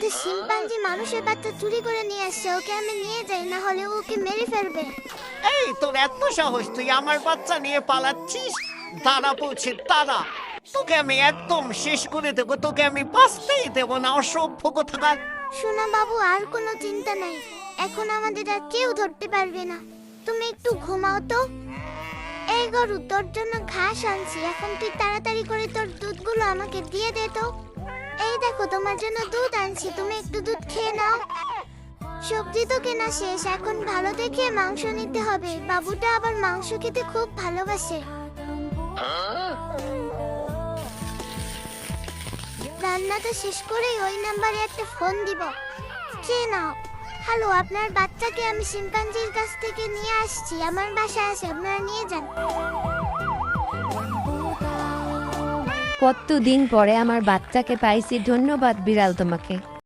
একটা শিম্পাঞ্জি মানুষের বাচ্চা চুরি করে নিয়ে আসছে ওকে আমি নিয়ে যাই না হলে ওকে মেরে ফেলবে। এই তোর এত সাহস তুই আমার বাচ্চা নিয়ে পালাচ্ছিস? দাঁড়া বলছি দাঁড়া। তোকে আমি একদম শেষ করে দেবো তোকে আমি বাঁচতেই দেবো না অসভ্য কোথাকার। শোনা বাবু আর কোনো চিন্তা নাই। এখন আমাদের আর কেউ ধরতে পারবে না। তুমি একটু ঘুমাও তো। এই গরু তোর জন্য ঘাস আনছি। এখন তুই তাড়াতাড়ি করে তোর দুধগুলো আমাকে দিয়ে দে তো। দেখো, তোমার জন্য দুধ আনছি, তুমি একটু দুধ খেয়ে নাও। সবজি তো কেনা শেষ, এখন ভালো দেখে মাংস নিতে হবে। বাবুটা আবার মাংস খেতে খুব ভালোবাসে। রান্নাটা শেষ করেই ওই নাম্বারে একটা ফোন দিব। কে নাও। হ্যালো, আপনার বাচ্চাকে আমি শিম্পাঞ্জির কাছ থেকে নিয়ে আসছি। আমার বাসায় আছে আপনারা নিয়ে যান। কতদিন পরে আমার বাচ্চাকে পাইছি ধন্যবাদ বিড়াল তোমাকে।